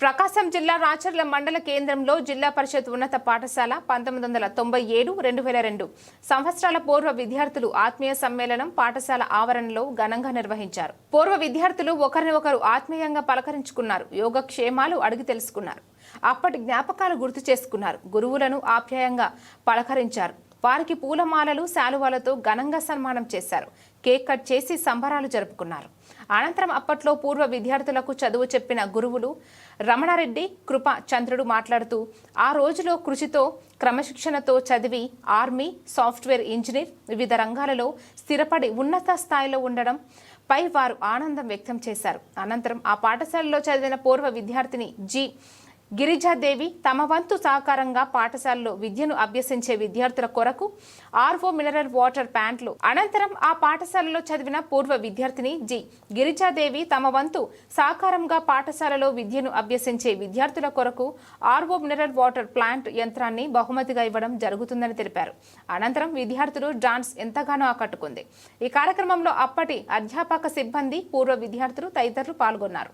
ప్రకాశం జిల్లా రాచర్ల మండల కేంద్రంలో జిల్లా పరిషత్ ఉన్నత పాఠశాల పంతొమ్మిది వందల తొంభై ఏడు రెండు వేల రెండు. సంవత్సరాల పూర్వ విద్యార్థులు ఆత్మీయ సమ్మేళనం పాఠశాల ఆవరణలో ఘనంగా నిర్వహించారు. పూర్వ విద్యార్థులు ఒకరిని ఒకరు ఆత్మీయంగా పలకరించుకున్నారు. యోగక్షేమాలు అడిగి తెలుసుకున్నారు. అప్పటి జ్ఞాపకాలు గుర్తు చేసుకున్నారు. గురువులను ఆప్యాయంగా పలకరించారు. వారికి పూలమాలలు శాలువాలతో ఘనంగా సన్మానం చేశారు. కేక్ కట్ చేసి సంబరాలు జరుపుకున్నారు. అనంతరం అప్పట్లో పూర్వ విద్యార్థులకు చదువు చెప్పిన గురువులు రమణారెడ్డి కృప చంద్రుడు మాట్లాడుతూ ఆ రోజులో కృషితో క్రమశిక్షణతో చదివి ఆర్మీ సాఫ్ట్వేర్ ఇంజనీర్ వివిధ రంగాలలో స్థిరపడి ఉన్నత స్థాయిలో ఉండడం పై వారు ఆనందం వ్యక్తం చేశారు. అనంతరం ఆ పాఠశాలలో చదివిన పూర్వ విద్యార్థిని జి. గిరిజాదేవి తమ వంతు సహకారంగా పాఠశాలలో విద్యను అభ్యసించే విద్యార్థుల కొరకు ఆర్వో మినరల్ వాటర్ ప్యాంట్లు అనంతరం ఆ పాఠశాలలో చదివిన పూర్వ విద్యార్థిని జి. గిరిజాదేవి తమ వంతు సహకారంగా పాఠశాలలో విద్యను అభ్యసించే విద్యార్థుల కొరకు ఆర్వో మినరల్ వాటర్ ప్లాంట్ యంత్రాన్ని బహుమతిగా ఇవ్వడం జరుగుతుందని తెలిపారు. అనంతరం విద్యార్థులు డాన్స్ ఎంతగానో ఆకట్టుకుంది. ఈ కార్యక్రమంలో అప్పటి అధ్యాపక సిబ్బంది పూర్వ విద్యార్థులు తదితరులు పాల్గొన్నారు.